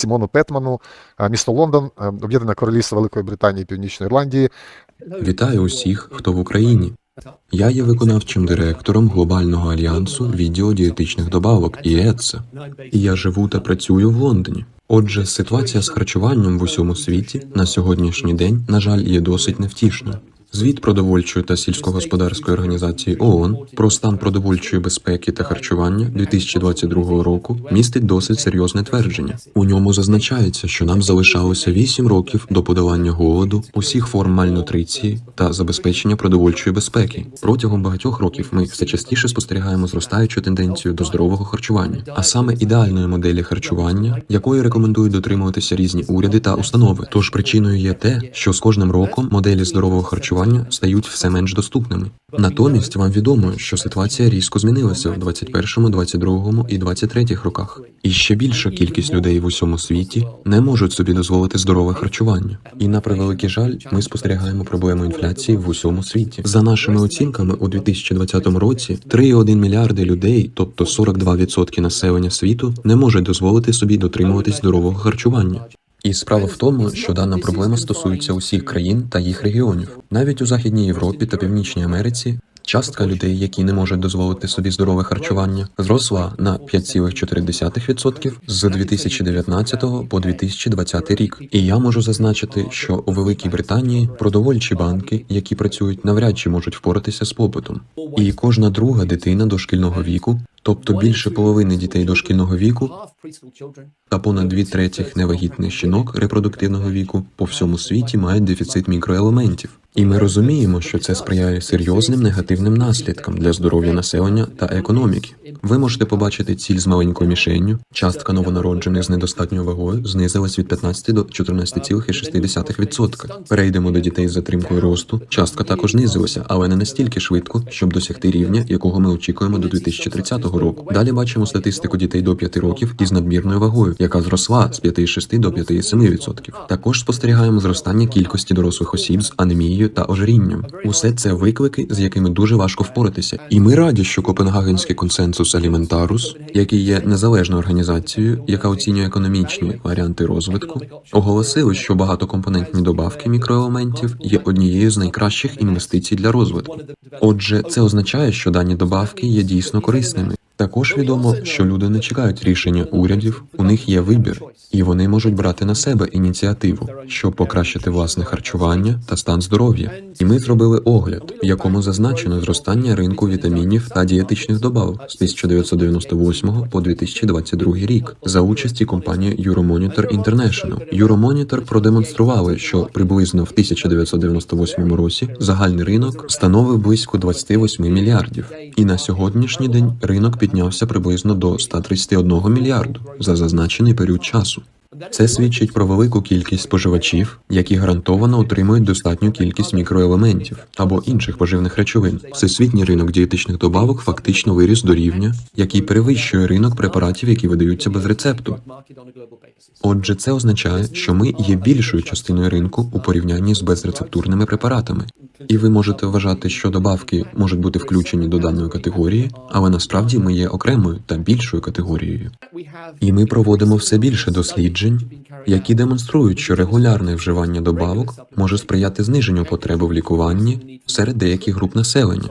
Сімону Петману, е, місто Лондон, е, Об'єднане Королівство Великої Британії і Північної Ірландії. Вітаю усіх, хто в Україні. Я є виконавчим директором глобального альянсу відеодієтичних добавок ІЕЦА. І я живу та працюю в Лондоні. Отже, ситуація з харчуванням в усьому світі на сьогоднішній день, на жаль, є досить невтішною. Звіт продовольчої та сільськогосподарської організації ООН про стан продовольчої безпеки та харчування 2022 року містить досить серйозне твердження. У ньому зазначається, що нам залишалося 8 років до подолання голоду, усіх форм мальнутриції та забезпечення продовольчої безпеки. Протягом багатьох років ми все частіше спостерігаємо зростаючу тенденцію до здорового харчування, а саме ідеальної моделі харчування, якої рекомендують дотримуватися різні уряди та установи. Тож причиною є те, що з кожним роком моделі здорового харчування стають все менш доступними. Натомість вам відомо, що ситуація різко змінилася в 21, 22 і 23 роках, і ще більша кількість людей в усьому світі не можуть собі дозволити здорове харчування. І на превеликий жаль, ми спостерігаємо проблему інфляції в усьому світі. За нашими оцінками, у 2020 році 3,1 мільярди людей, тобто 42% населення світу, не можуть дозволити собі дотримуватись здорового харчування. І справа в тому, що дана проблема стосується усіх країн та їх регіонів. Навіть у Західній Європі та Північній Америці частка людей, які не можуть дозволити собі здорове харчування, зросла на 5,4% з 2019 по 2020 рік. І я можу зазначити, що у Великій Британії продовольчі банки, які працюють, навряд чи можуть впоратися з попитом. І кожна друга дитина дошкільного віку, тобто більше половини дітей дошкільного віку, та понад дві третіх невагітних жінок репродуктивного віку по всьому світі мають дефіцит мікроелементів. І ми розуміємо, що це сприяє серйозним негативним наслідкам для здоров'я населення та економіки. Ви можете побачити ціль з маленькою мішенню. Частка новонароджених з недостатньою вагою знизилась від 15 до 14,6%. Перейдемо до дітей з затримкою росту. Частка також знизилася, але не настільки швидко, щоб досягти рівня, якого ми очікуємо до 2030 року. Далі бачимо статистику дітей до 5 років із надмірною вагою, яка зросла з 5,6 до 5,7%. Також спостерігаємо зростання кількості дорослих осіб з анемією та ожирінням. Усе це виклики, з якими дуже важко впоратися. І ми раді, що Копенгагенський консенсус Аліментарус, який є незалежною організацією, яка оцінює економічні варіанти розвитку, оголосили, що багатокомпонентні добавки мікроелементів є однією з найкращих інвестицій для розвитку. Отже, це означає, що дані добавки є дійсно корисними. Також відомо, що люди не чекають рішення урядів, у них є вибір, і вони можуть брати на себе ініціативу, щоб покращити власне харчування та стан здоров'я. І ми зробили огляд, в якому зазначено зростання ринку вітамінів та дієтичних добавок з 1998 по 2022 рік за участі компанії Euromonitor International. Euromonitor продемонстрували, що приблизно в 1998 році загальний ринок становив близько 28 мільярдів, і на сьогоднішній день ринок піднявся приблизно до 131 мільярду за зазначений період часу. Це свідчить про велику кількість споживачів, які гарантовано отримують достатню кількість мікроелементів або інших поживних речовин. Всесвітній ринок дієтичних добавок фактично виріс до рівня, який перевищує ринок препаратів, які видаються без рецепту. Отже, це означає, що ми є більшою частиною ринку у порівнянні з безрецептурними препаратами. І ви можете вважати, що добавки можуть бути включені до даної категорії, але насправді ми є окремою та більшою категорією. І ми проводимо все більше досліджень, які демонструють, що регулярне вживання добавок може сприяти зниженню потреби в лікуванні серед деяких груп населення,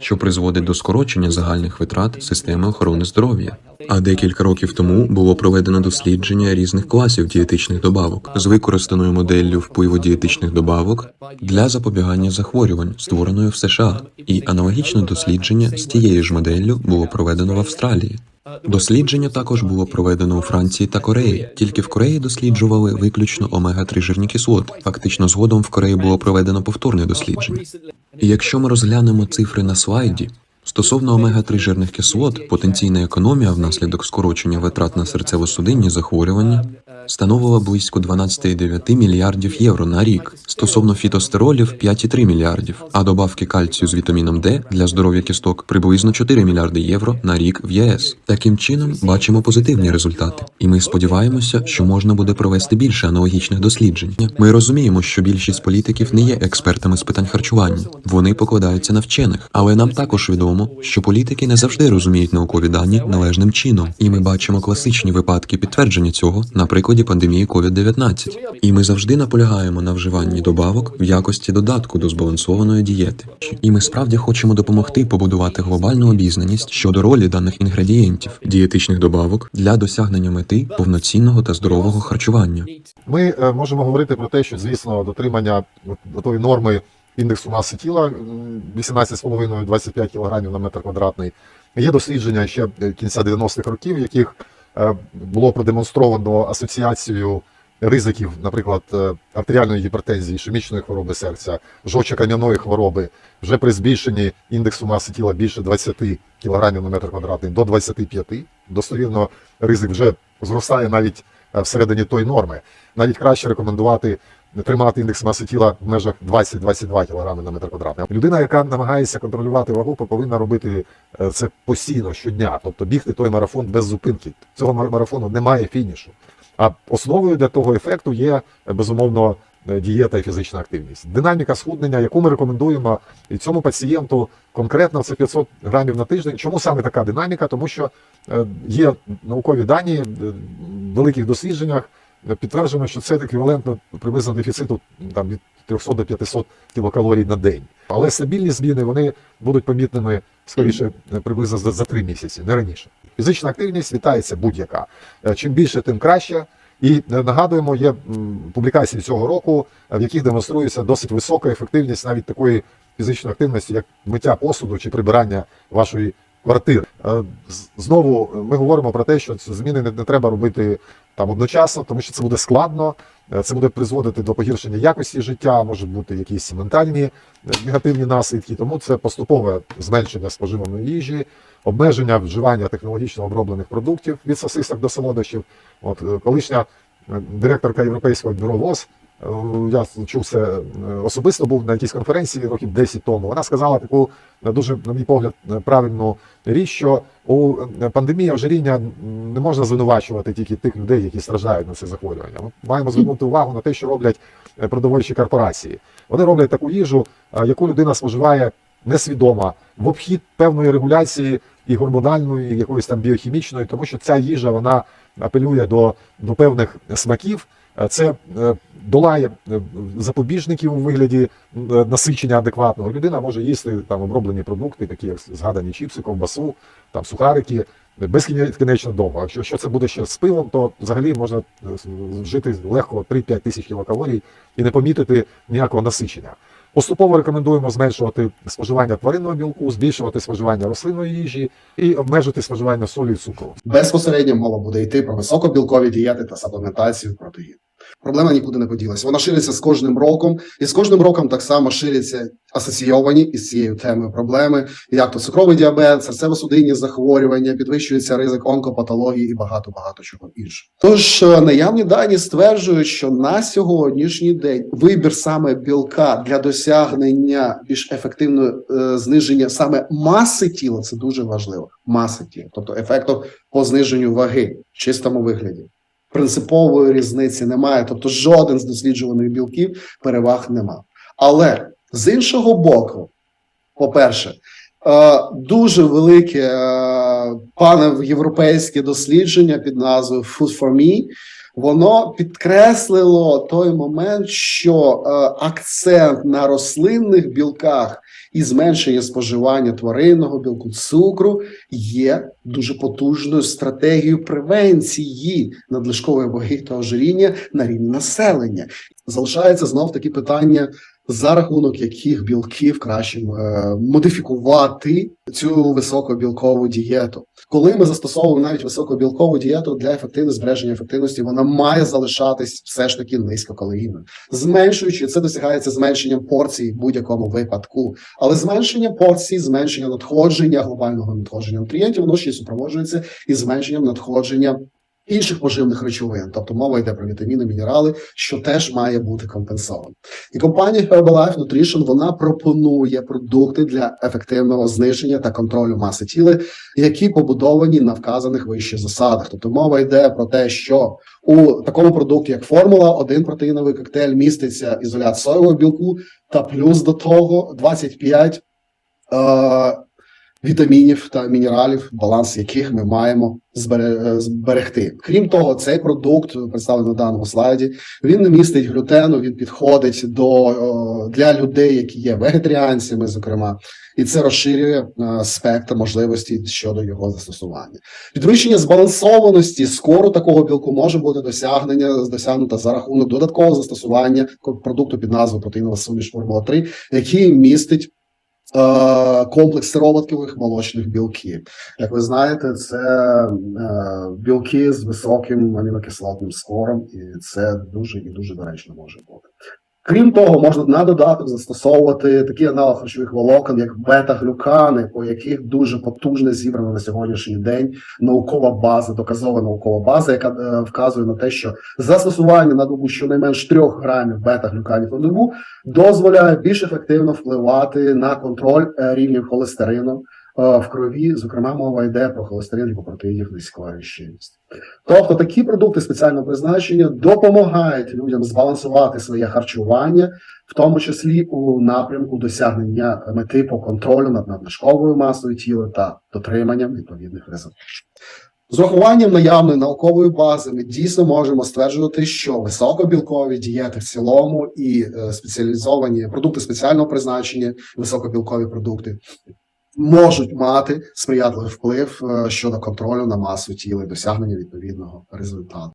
що призводить до скорочення загальних витрат системи охорони здоров'я. А декілька років тому було проведено дослідження різних класів дієтичних добавок з використаною моделлю впливу дієтичних добавок для запобігання захворювань, створеною в США, і аналогічне дослідження з тією ж моделлю було проведено в Австралії. Дослідження також було проведено у Франції та Кореї. Тільки в Кореї досліджували виключно омега-3 жирні кислоти. Фактично, згодом в Кореї було проведено повторне дослідження. І якщо ми розглянемо цифри на слайді, стосовно омега-3 жирних кислот, потенційна економія внаслідок скорочення витрат на серцево-судинні захворювання становила близько 12,9 мільярдів євро на рік. Стосовно фітостеролів 5,3 мільярдів, а добавки кальцію з вітаміном Д для здоров'я кісток приблизно 4 мільярди євро на рік в ЄС. Таким чином бачимо позитивні результати, і ми сподіваємося, що можна буде провести більше аналогічних досліджень. Ми розуміємо, що більшість політиків не є експертами з питань харчування, вони покладаються на вчених, але нам також відомо, що політики не завжди розуміють наукові дані належним чином, і ми бачимо класичні випадки підтвердження цього, наприклад. ході пандемії COVID-19. І ми завжди наполягаємо на вживанні добавок в якості додатку до збалансованої дієти. І ми справді хочемо допомогти побудувати глобальну обізнаність щодо ролі даних інгредієнтів, дієтичних добавок для досягнення мети повноцінного та здорового харчування. Ми е, можемо говорити про те, що, звісно, дотримання тої норми індексу маси тіла 18,5-25 кг на метр квадратний. Є дослідження ще е, кінця 90-х років, в яких е, було продемонстровано асоціацію ризиків, наприклад, е, артеріальної гіпертензії, ішемічної хвороби серця, жовчокам'яної хвороби, вже при збільшенні індексу маси тіла більше 20 кг на метр квадратний до 25, достовірно ризик вже зростає навіть всередині тої норми. Навіть краще рекомендувати тримати індекс маси тіла в межах 20-22 кг на метр квадратний. Людина, яка намагається контролювати вагу, повинна робити е, це постійно щодня, тобто бігти той марафон без зупинки. Цього марафону немає фінішу. А основою для того ефекту є е, безумовно е, дієта і фізична активність. Динаміка схуднення, яку ми рекомендуємо і цьому пацієнту конкретно це 500 грамів на тиждень. Чому саме така динаміка? Тому що є наукові дані в великих дослідженнях. Е, Підтверджено, що це еквівалентно приблизно дефіциту там, від 300 до 500 кілокалорій на день. Але стабільні зміни вони будуть помітними скоріше е, приблизно за, 3 місяці, не раніше. Фізична активність вітається будь-яка. Е, Чим більше, тим краще. І нагадуємо, є публікації цього року, в яких демонструється досить висока ефективність навіть такої фізичної активності, як миття посуду чи прибирання вашої квартири. Е, Знову е, ми говоримо про те, що зміни не, треба робити там одночасно, тому що це буде складно, е, це буде призводити до погіршення якості життя, можуть бути якісь ментальні негативні наслідки. Тому це поступове зменшення споживаної їжі, обмеження вживання технологічно оброблених продуктів від сосисок до солодощів. От колишня директорка Європейського бюро ВОЗ. Я чув це е, особисто, був на якійсь конференції років 10 тому. Вона сказала таку дуже, на мій погляд, е, правильну річ, що у е, пандемії ожиріння не можна звинувачувати тільки тих людей, які страждають на це захворювання. Ми маємо звернути увагу на те, що роблять продовольчі корпорації. Вони роблять таку їжу, яку людина споживає несвідомо, в обхід певної регуляції і гормональної, і якоїсь там біохімічної, тому що ця їжа вона апелює до, до певних смаків. Е, Це е, долає е, запобіжників у вигляді насичення адекватного. Людина може їсти там оброблені продукти, такі як згадані чіпси, ковбасу, там сухарики. Безкінечно довго. Якщо, якщо це буде ще з пивом, то взагалі можна жити легко 3-5 тисяч кілокалорій і не помітити ніякого насичення. Поступово рекомендуємо зменшувати споживання тваринного білку, збільшувати споживання рослинної їжі і обмежити споживання солі і цукру. Безпосередньо мова буде йти про високобілкові дієти та саплементацію протеїн. Проблема нікуди не поділася. Вона шириться з кожним роком, і з кожним роком так само ширяться асоційовані із цією темою проблеми, як то цукровий діабет, серцево-судинні захворювання, підвищується ризик онкопатології і багато багато чого іншого. Тож е, наявні дані стверджують, що на сьогоднішній день вибір саме білка для досягнення більш ефективного е, зниження саме маси тіла це дуже важливо. Маси тіла, тобто ефекту по зниженню ваги в чистому вигляді. Принципової різниці немає, тобто жоден з досліджуваних білків переваг нема. Але з іншого боку, по-перше, е, дуже велике е, пане європейське дослідження під назвою Food for Me, воно підкреслило той момент, що е, акцент на рослинних білках і зменшення споживання тваринного білку цукру є дуже потужною стратегією превенції надлишкової ваги та ожиріння на рівні населення. Залишається знов таки питання, за рахунок яких білків краще е, модифікувати цю високобілкову дієту. Коли ми застосовуємо навіть високобілкову дієту для ефективного збереження ефективності, вона має залишатись все ж таки низькокалорійною. Зменшуючи це досягається зменшенням порцій в будь-якому випадку. Але зменшення порцій, зменшення надходження глобального надходження нутрієнтів, воно ще й супроводжується із зменшенням надходження інших поживних речовин, тобто мова йде про вітаміни, мінерали, що теж має бути компенсовано. І компанія Herbalife Nutrition вона пропонує продукти для ефективного зниження та контролю маси тіла, які побудовані на вказаних вище засадах. Тобто мова йде про те, що у такому продукті, як формула, один протеїновий коктейль міститься ізолят соєвого білку, та плюс до того 25 е, вітамінів та мінералів, баланс яких ми маємо е, зберегти. Крім того, цей продукт представлений на даному слайді. Він не містить глютену, він підходить до для людей, які є вегетаріанцями, зокрема, і це розширює е, спектр можливостей щодо його застосування. Підвищення збалансованості скору такого білку може бути досягнення досягнуто за рахунок додаткового застосування продукту під назвою протеїнова суміш формула 3, який містить. Е, Комплекс сироваткових молочних білків. Як ви знаєте, це е, білки з високим амінокислотним скором, і це дуже і дуже доречно може бути. Крім того, можна на додаток застосовувати такі аналог харчових волокон, як бета-глюкани, по яких дуже потужно зібрана на сьогоднішній день наукова база, доказова наукова база, яка е, вказує на те, що застосування на добу щонайменш 3 грамів бета-глюканів на добу дозволяє більш ефективно впливати на контроль е, рівнів холестерину в крові. Зокрема, мова йде про холестерин і ліпопротеїдів низької щільності. Тобто такі продукти спеціального призначення допомагають людям збалансувати своє харчування, в тому числі у напрямку досягнення мети по контролю над надлишковою масою тіла та дотриманням відповідних результатів. З урахуванням наявної наукової бази ми дійсно можемо стверджувати, що високобілкові дієти в цілому і е, спеціалізовані продукти спеціального призначення, високобілкові продукти можуть мати сприятливий вплив е, щодо контролю на масу тіла і досягнення відповідного результату.